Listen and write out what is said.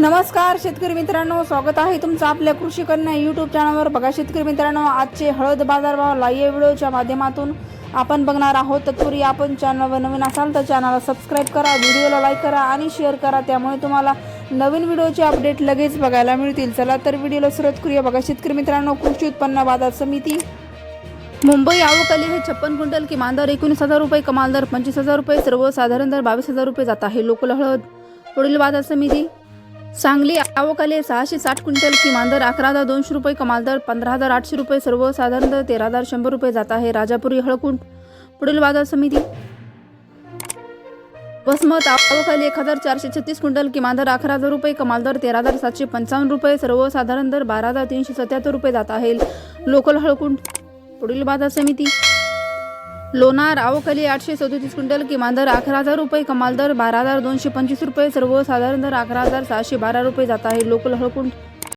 नमस्कार शेतकरी मित्रांनो. स्वागत आहे तुमचं आपल्या कृषी कन्या यूट्यूब चॅनलवर बघा शेतकरी मित्रांनो आजचे हळद बाजारभाव लाईव्ह व्हिडिओच्या माध्यमातून आपण बघणार आहोत. तत्पूर्वी आपण चॅनलवर नवीन असाल तर चॅनलला सबस्क्राईब करा व्हिडिओला लाईक करा आणि शेअर करा. त्यामुळे तुम्हाला नवीन व्हिडिओचे अपडेट लगेच बघायला मिळतील. चला तर व्हिडिओला सुरुवात करूया. बघा शेतकरी मित्रांनो कृषी उत्पन्न बाजार समिती. मुंबई आवकली हे छप्पन क्विंटल किमान दर एकोणीस हजार रुपये कमाल दर पंचवीस हजार रुपये सर्वसाधारण दर बावीस हजार रुपये जात आहे. लोकल हळद पुढील बाजार समिती. सांगली आवकाले सहाशे साठ क्विंटल किमान दर अकरा हजार दोनशे रुपये कमाल दर पंधरा हजार आठशे रुपये सर्वसाधारण दर तेरा हजार शंभर रुपये जात आहे राजापुरी हळकुंड पुढील बाजार समिती. वसमत आवकाली एक हजार चारशे छत्तीस क्विंटल किमान दर अकरा हजार रुपये कमाल दर तेरा हजार सातशे पंचावन्न रुपये सर्वसाधारण दर बारा हजार तीनशे सत्याहत्तर रुपये जात आहे लोकल हळकुंड पुढील बाजार समिती. लोणार आवकली आठशे सदोतीस क्विंटल किमान दर अकरा हजार रुपये कमाल दर बारा हजार दोनशे पंचवीस रुपये सर्वसाधारण दर अकरा हजार सहाशे बारा रुपये जात आहे. लोकल हळकुंड